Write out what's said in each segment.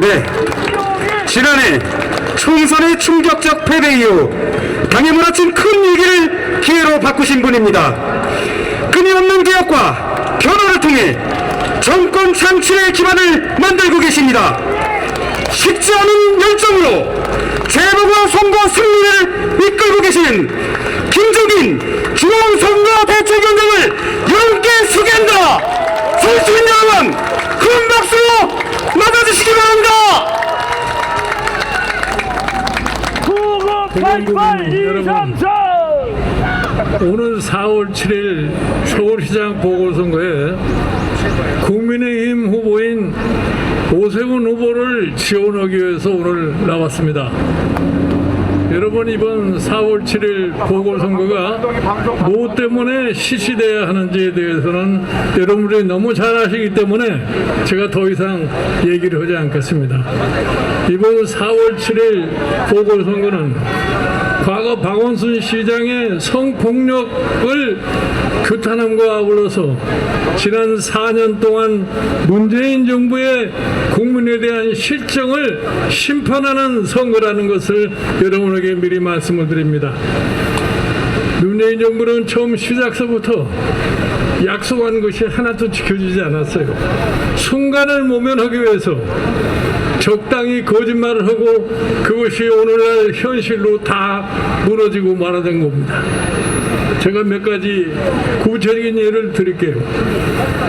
네. 지난해 총선의 충격적 패배 이후 당에 몰아친 큰 위기를 기회로 바꾸신 분입니다. 끊임없는 개혁과 변화를 통해 정권 창출의 기반을 만들고 계십니다. 식지 않은 열정으로 재보궐 선거 승리를 이끌고 계신 김종인 중앙선거 대책위원장을 영께 소개한다. 선수인 여러분 큰 박수로 맞아주시기 바랍니다. 구급 88 234 오늘 4월 7일 서울시장 보궐선거에 국민의힘 후보인 오세훈 후보를 지원하기 위해서 오늘 나왔습니다. 여러분 이번 4월 7일 보궐선거가 뭐 때문에 실시돼야 하는지에 대해서는 여러분들이 너무 잘 아시기 때문에 제가 더 이상 얘기를 하지 않겠습니다. 이번 4월 7일 보궐선거는 과거 박원순 시장의 성폭력을 규탄함과 아울러서 지난 4년 동안 문재인 정부의 국민에 대한 실정을 심판하는 선거라는 것을 여러분에게 미리 말씀을 드립니다. 문재인 정부는 처음 시작서부터 약속한 것이 하나도 지켜지지 않았어요. 순간을 모면하기 위해서 적당히 거짓말을 하고 그것이 오늘날 현실로 다 무너지고 말아든 겁니다. 제가 몇 가지 구체적인 예를 드릴게요.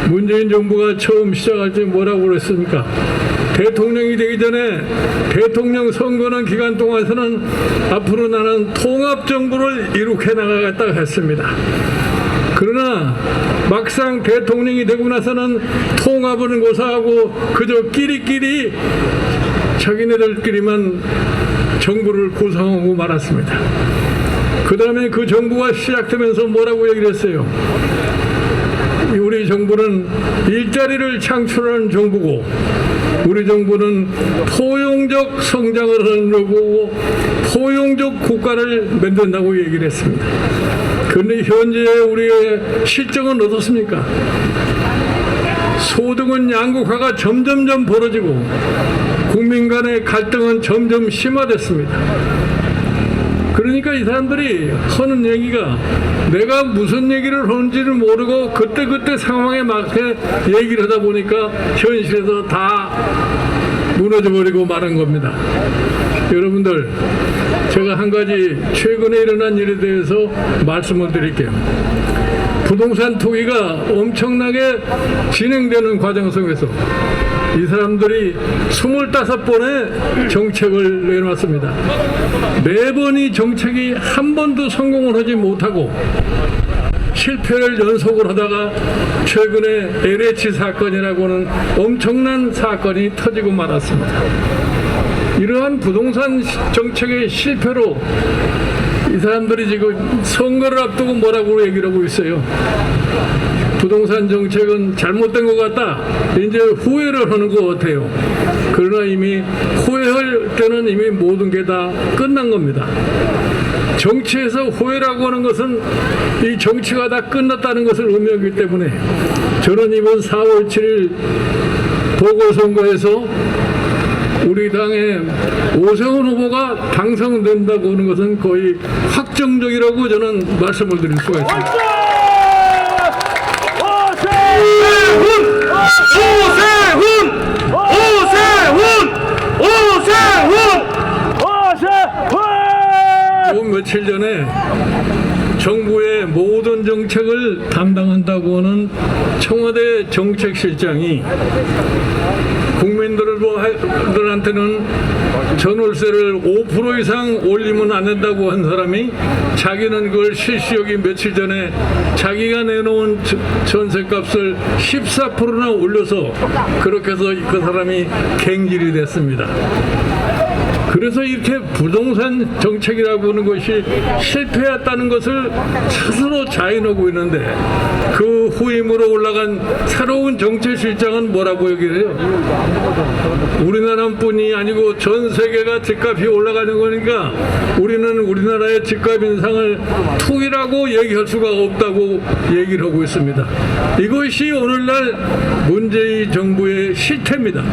문재인 정부가 처음 시작할 때 뭐라고 그랬습니까? 대통령이 되기 전에 대통령 선거는 기간 동안에서는 앞으로 나는 통합 정부를 이룩해 나가겠다 했습니다. 그러나 막상 대통령이 되고 나서는 통합은 고사하고 그저 끼리끼리 자기네들끼리만 정부를 구성하고 말았습니다. 그 다음에 그 정부가 시작되면서 뭐라고 얘기를 했어요? 우리 정부는 일자리를 창출하는 정부고 우리 정부는 포용적 성장을 하려고 포용적 국가를 만든다고 얘기를 했습니다. 그런데 현재 우리의 실정은 어떻습니까? 소득은 양극화가 점점점 벌어지고 국민 간의 갈등은 점점 심화됐습니다. 그러니까 이 사람들이 하는 얘기가 내가 무슨 얘기를 하는지를 모르고 그때그때 상황에 맞게 얘기를 하다 보니까 현실에서 다 무너져 버리고 마는 겁니다. 여러분들, 제가 한 가지 최근에 일어난 일에 대해서 말씀을 드릴게요. 부동산 투기가 엄청나게 진행되는 과정 속에서 이 사람들이 25번의 정책을 내놨습니다. 매번 이 정책이 한 번도 성공을 하지 못하고 실패를 연속을 하다가 최근에 LH 사건이라고 하는 엄청난 사건이 터지고 말았습니다. 이러한 부동산 정책의 실패로 이 사람들이 지금 선거를 앞두고 뭐라고 얘기를 하고 있어요. 부동산 정책은 잘못된 것 같다. 이제 후회를 하는 것 같아요. 그러나 이미 후회할 때는 이미 모든 게 다 끝난 겁니다. 정치에서 후회라고 하는 것은 이 정치가 다 끝났다는 것을 의미하기 때문에 저는 이번 4월 7일 보궐선거에서 우리 당의 오세훈 후보가 당선된다고 하는 것은 거의 확정적이라고 저는 말씀을 드릴 수가 있습니다. 오세훈! 오세훈! 오세훈! 요 며칠 전에 정부의 모든 정책을 담당한다고 하는 청와대 정책실장이 국민들한테는 전월세를 5% 이상 올리면 안 된다고 한 사람이 자기는 그걸 실시하기 며칠 전에 자기가 내놓은 저- 전세값을 14%나 올려서 그렇게 해서 그 사람이 갱질이 됐습니다. 그래서 이렇게 부동산 정책이라고 하는 것이 실패했다는 것을 스스로 자인하고 있는데 그 후임으로 올라간 새로운 정책실장은 뭐라고 얘기를 해요? 우리나라뿐이 아니고 전 세계가 집값이 올라가는 거니까 우리는 우리나라의 집값 인상을 투기라고 얘기할 수가 없다고 얘기를 하고 있습니다. 이것이 오늘날 문재인 정부의 실태입니다.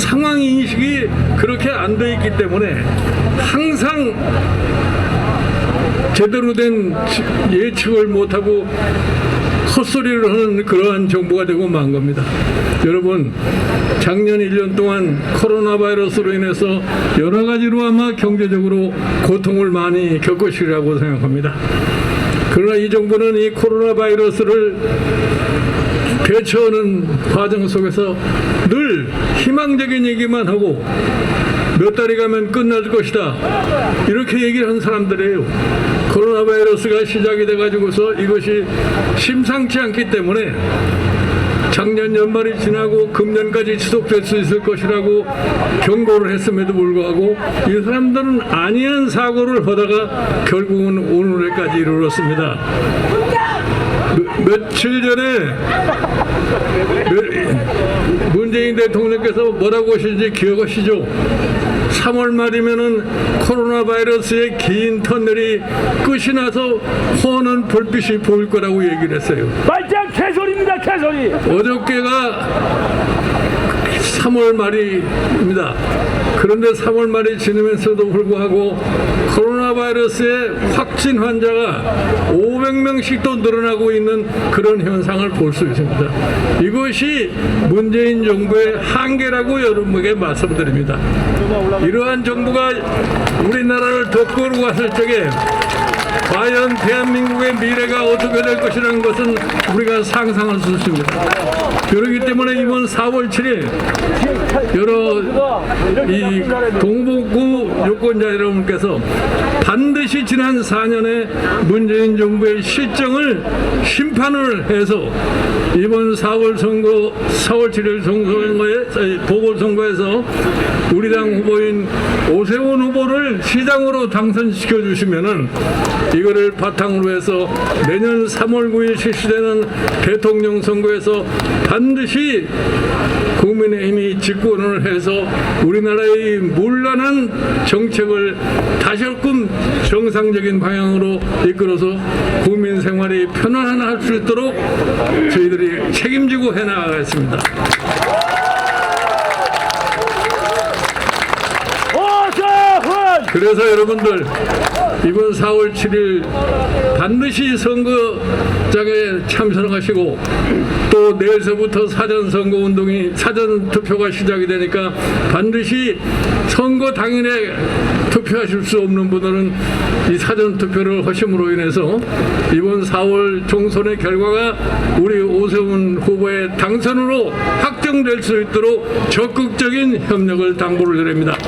상황 인식이 그렇게 안 돼 있기 때문에 항상 제대로 된 예측을 못하고 헛소리를 하는 그러한 정부가 되고 만 겁니다. 여러분, 작년 1년 동안 코로나 바이러스로 인해서 여러 가지로 아마 경제적으로 고통을 많이 겪으시리라고 생각합니다. 그러나 이 정부는 이 코로나 바이러스를 대처하는 과정 속에서 늘 희망적인 얘기만 하고 몇 달이 가면 끝날 것이다. 이렇게 얘기를 하는 사람들이에요. 코로나 바이러스가 시작이 돼 가지고서 이것이 심상치 않기 때문에 작년 연말이 지나고 금년까지 지속될 수 있을 것이라고 경고를 했음에도 불구하고 이 사람들은 아니한 사고를 하다가 결국은 오늘까지 이르렀습니다. 며- 며칠 전에 며- 문재인 대통령께서 뭐라고 하시는지 기억하시죠? 3월 말이면은 코로나 바이러스의 긴 터널이 끝이 나서 환한 불빛이 보일 거라고 얘기를 했어요. 말짱 개소리입니다 개소리 어저께가 3월 말입니다. 그런데 3월 말이 지나면서도 불구하고 코로나 바이러스의 확진 환자가 500명씩 또 늘어나고 있는 그런 현상을 볼 수 있습니다. 이것이 문재인 정부의 한계라고 여러분에게 말씀드립니다. 이러한 정부가 우리나라를 더 끌고 갔을 적에 과연 대한민국의 미래가 어떻게 될 것이라는 것은 우리가 상상할 수 있습니다. 그렇기 때문에 이번 4월 7일 여러 이 동북구 유권자 여러분께서 반드시 지난 4년의 문재인 정부의 실정을 심판을 해서 이번 4월 선거 4월 7일 선거에 보궐선거에서 우리 당 후보인 오세훈 후보를 시장으로 당선시켜 주시면은 이거를 바탕으로 해서 내년 3월 9일 실시되는 대통령 선거에서 반드시 국민의힘이 집권을 해서 우리나라의 문란한 정책을 다시금 정상적인 방향으로 이끌어서 국민 생활이 편안할 수 있도록 저희들이 책임지고 해나가겠습니다. 오세훈 그래서 여러분들 이번 4월 7일 반드시 선거장에 참석하시고 또 내일서부터 사전 선거 운동이 사전 투표가 시작이 되니까 반드시 선거 당일에 투표하실 수 없는 분들은 이 사전 투표를 하심으로 인해서 이번 4월 총선의 결과가 우리 오세훈 후보의 당선으로 확정될 수 있도록 적극적인 협력을 당부를 드립니다.